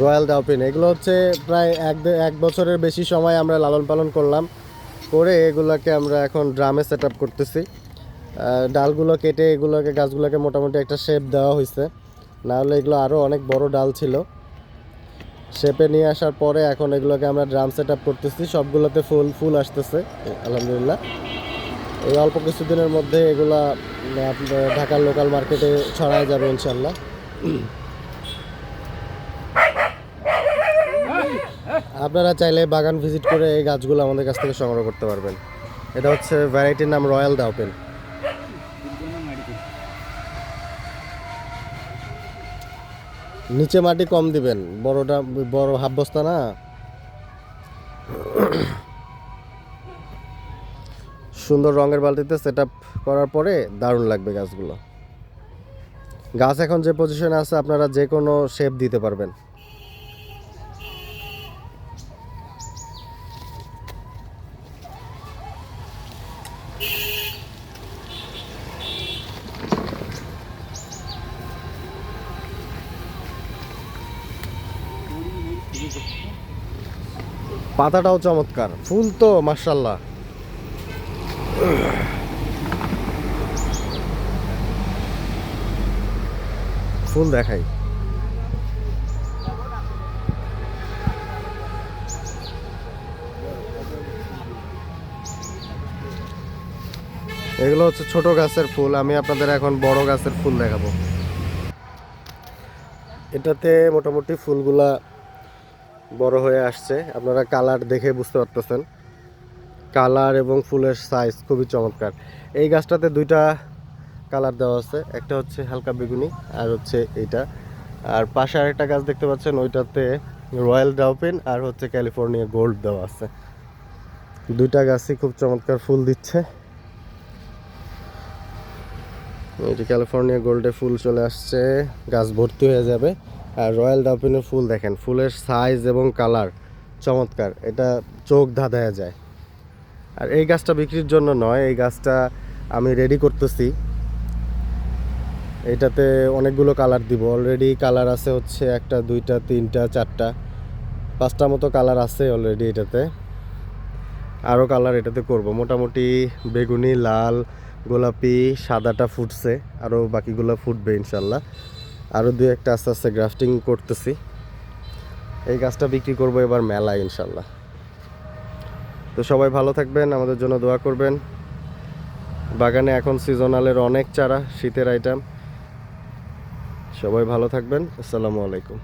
Royal ডাউপিন এগুলো হচ্ছে প্রায় এক এক বছরের বেশি সময় আমরা লালন পালন করলাম। করে এগুলোকে আমরা এখন ড্রামে সেট আপ করতেছি ডালগুলো কেটে এগুলোকে, গাছগুলোকে মোটামুটি একটা শেপ দেওয়া হয়েছে নাহলে এগুলো আরও অনেক বড় ডাল ছিল। শেপে নিয়ে আসার পরে এখন এগুলোকে আমরা ড্রাম সেট আপ করতেছি। সবগুলোতে ফুল ফুল আসতেছে, আলহামদুলিল্লাহ। এই অল্প কিছুদিনের মধ্যে এগুলা ঢাকার লোকাল মার্কেটে ছড়ায় যাবে ইনশাল্লাহ আপনারা চাইলে বাগান ভিজিট করে এই গাছগুলো আমাদের কাছ থেকে সংগ্রহ করতে পারবেন। এটা হচ্ছে ভ্যারাইটির নাম রয়্যাল ডাউপেন নিচে মাটি কম দিবেন, বড়টা, বড় হাফ বস্তা না। সুন্দর রঙের বালতিতে সেট করার পরে দারুণ লাগবে গাছগুলো। গাছ এখন যে পজিশনে আছে, আপনারা যে কোনো শেপ দিতে পারবেন। পাতাটাও চমৎকার। ফুল তো মার্শাল্লাহ ফুল দেখাই। এগুলো হচ্ছে ছোট গাছের ফুল। আমি আপনাদের এখন বড় গাছের ফুল দেখাবো। এটাতে মোটামুটি ফুলগুলা বড় হয়ে আসছে। আপনারা কালার দেখে বুঝতে পারতেছেন। কালার এবং ফুলের সাইজ খুবই চমৎকার। এই গাছটাতে দুইটা কালার দেওয়া আছে। একটা হচ্ছে হালকা বেগুনি, আর হচ্ছে এইটা। আর পাশে আরেকটা গাছ দেখতে পাচ্ছেন, ওইটাতে রয়্যাল ডাউপিন আর হচ্ছে ক্যালিফোর্নিয়া গোল্ড দেওয়া আছে। দুইটা গাছই খুব চমৎকার ফুল দিচ্ছে। যে ক্যালিফোর্নিয়া গোল্ডে ফুল চলে আসছে। গাছ ভর্তি হয়ে যাবে। আর রয়্যাল ডাউপিনের ফুল দেখেন, ফুলের সাইজ এবং কালার চমৎকার। এটা চোখ ধাঁধায়া যায়। আর এই গাছটা বিক্রির জন্য নয়, এই গাছটা আমি রেডি করতেছি। এটাতে অনেকগুলো কালার দিব। অলরেডি কালার আছে হচ্ছে একটা, দুইটা, তিনটা, চারটা। পাঁচটা মতো কালার আছে অলরেডি এটাতে। আরও কালার এটাতে করব। মোটামুটি বেগুনি, লাল গোলাপি, সাদাটা ফুটছে আরও বাকিগুলো ফুটবে ইনশাল্লাহ। আরও দু একটা আস্তে আস্তে গ্রাফটিং করতেছি। এই গাছটা বিক্রি করব এবার মেলায় ইনশাল্লাহ। তো সবাই ভালো থাকবেন, আমাদের জন্য দোয়া করবেন। বাগানে এখন সিজনালের অনেক চারা, শীতের আইটেম সবাই ভালো থাকবেন, আসসালামু আলাইকুম।